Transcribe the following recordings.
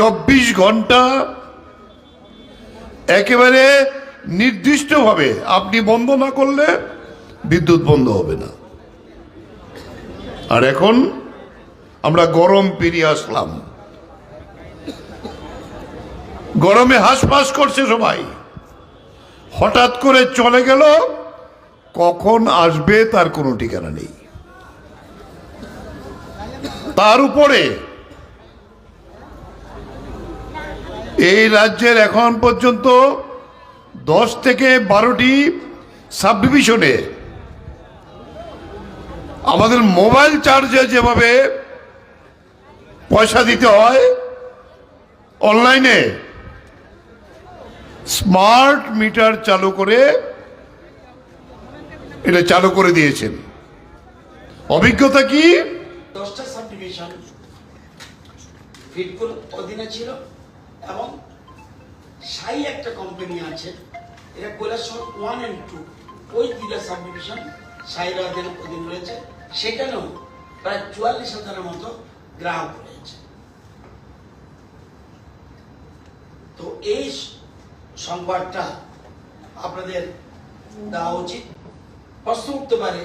চব্বিশ ঘণ্টা একেবারে নির্দিষ্টভাবে আপনি বন্ধ না করলে বিদ্যুৎ বন্ধ হবে না। আর এখন আমরা গরম পেরিয়ে আসলাম। গরমে হাঁসফাঁস করছে সবাই। হঠাৎ করে চলে গেল, কখন আসবে তার কোনো ঠিকানা নেই। তার উপরে এই রাজ্যের এখন পর্যন্ত দশ থেকে বারোটি সাব ডিভিশনে আমাদের মোবাইল চার্জে যেভাবে পয়সা দিতে হয়, অনলাইনে স্মার্ট মিটার চালু করে এটা চালু করে দিয়েছেন। অভিজ্ঞতা কি? দশটা সাব ডিভিশন ছিল? এবং সাই একটা কোম্পানি আছে, এটা কৈলাসহর ওয়ান অ্যান্ড টু ওই দুইটা সাব ডিভিশন সাইয়ের অধীন অধীন রয়েছে। সেখানেও প্রায় চুয়াল্লিশ হাজারের মতো গ্রাহক রয়েছে। তো এই সংবাদটা আপনাদের দেওয়া উচিত। প্রশ্ন উঠতে পারে,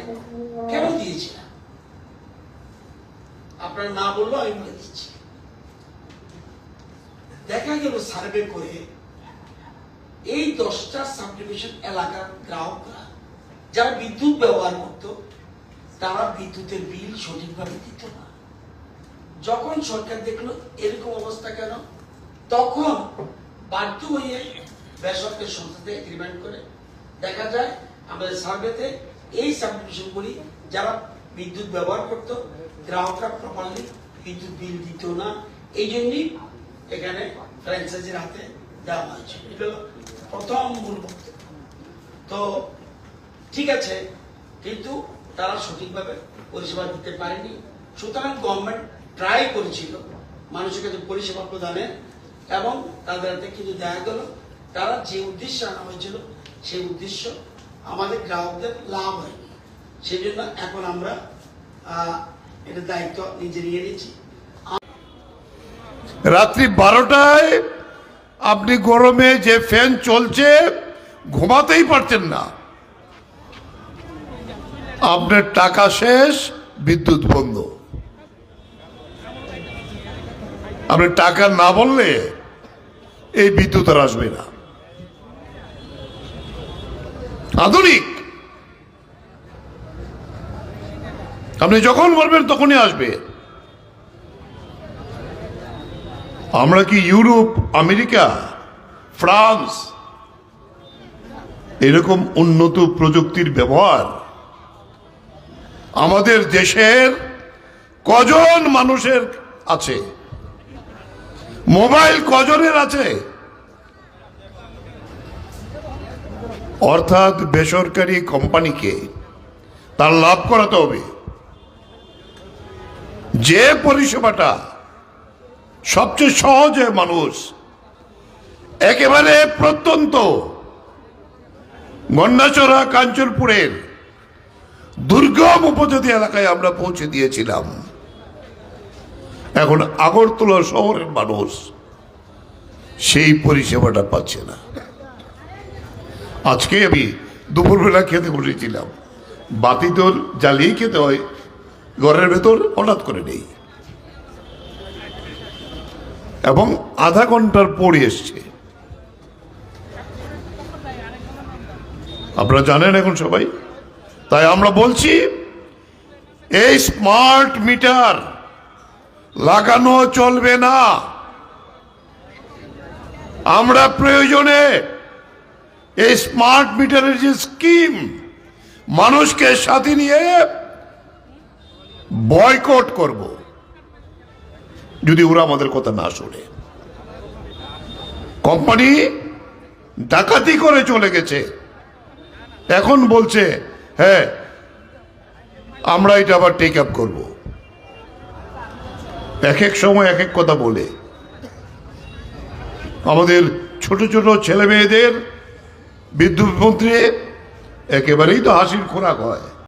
কেন দিয়েছিলাম আপনার না বললেও আমি বলে দিচ্ছি। দেখা গেল সার্ভে করে এই দশটা সাবডিভিশন এলাকার গ্রাহকরা যারা বিদ্যুৎ ব্যবহার করত, তারা বিদ্যুতের বিল সঠিকভাবে দিত না। যখন সরকার দেখল এরকম অবস্থা কেন, তখন বাধ্য হয়ে বেসরকারি সংস্থাতে এগ্রিমেন্ট করে দেখা যায় আমাদের সার্ভেতে এই সাবডিভিশনগুলি যারা বিদ্যুৎ ব্যবহার করত, গ্রাহকরা প্রপারলি বিদ্যুৎ বিল দিত না। এই জন্যই এখানে ফ্র্যাঞ্চাইজির হাতে দেওয়া হয়েছে এটা প্রথম মূল তো ঠিক আছে, কিন্তু তারা সঠিকভাবে পরিষেবা দিতে পারেনি। সুতরাং গভর্নমেন্ট ট্রাই করেছিল মানুষের কাছে পরিষেবা প্রদানের এবং তাদের হাতে কিন্তু দেখা গেল, তারা যে উদ্দেশ্য আনা হয়েছিল, সেই উদ্দেশ্য আমাদের গ্রাহকদের লাভ হয়নি। সেই জন্য এখন আমরা এটার দায়িত্ব নিজে নিয়ে নিয়েছি রাত্রি বারোটায় আপনি গরমে যে ফ্যান চলছে, ঘুমাতেই পারছেন না। আপনার টাকা শেষ, বিদ্যুৎ বন্ধ। আপনি টাকা না বললে এই বিদ্যুৎ আর আসবে না। আধুনিক। আপনি যখন বলবেন তখনই আসবে। আমরা কি ইউরোপ, আমেরিকা, ফ্রান্স এরকম উন্নত প্রযুক্তির ব্যবহার? আমাদের দেশের কজন মানুষের আছে? মোবাইল কজনের আছে? অর্থাৎ বেসরকারি কোম্পানিকে তার লাভ করাতে হবে। যে পরিষেবাটা সবচেয়ে সহজে মানুষ, একেবারে প্রত্যন্ত গন্ডাচড়া কাঞ্চনপুরের দুর্গম উপজাতি এলাকায় আমরা পৌঁছে দিয়েছিলাম। এখন আগরতলা শহরের মানুষ সেই পরিষেবাটা পাচ্ছে না। আজকে আমি দুপুরবেলা খেতে বসেছিলাম। বাতি তোর জ্বালিয়ে খেতে হয়, ঘরের ভেতর হঠাৎ করে নেই। এবং আধা ঘণ্টার পরে এসছে। আপনারা জানেন এখন সবাই? তাই আমরা বলছি, এই স্মার্ট মিটার লাগানো চলবে না। আমরা প্রয়োজনে এই স্মার্ট মিটারের যে স্কিম, মানুষকে সাথে নিয়ে বয়কট করব। যদি ওরা আমাদের কথা না শোনে। কোম্পানি ডাকাতি করে চলে গেছে। এখন বলছে হ্যাঁ আমরা এটা আবার টেক আপ করব। এক এক সময় এক এক কথা বলে। আমাদের ছোট ছোট ছেলে মেয়েদের বিদ্যুৎ মন্ত্রী একেবারেই তো হাসির খোরাক হয়।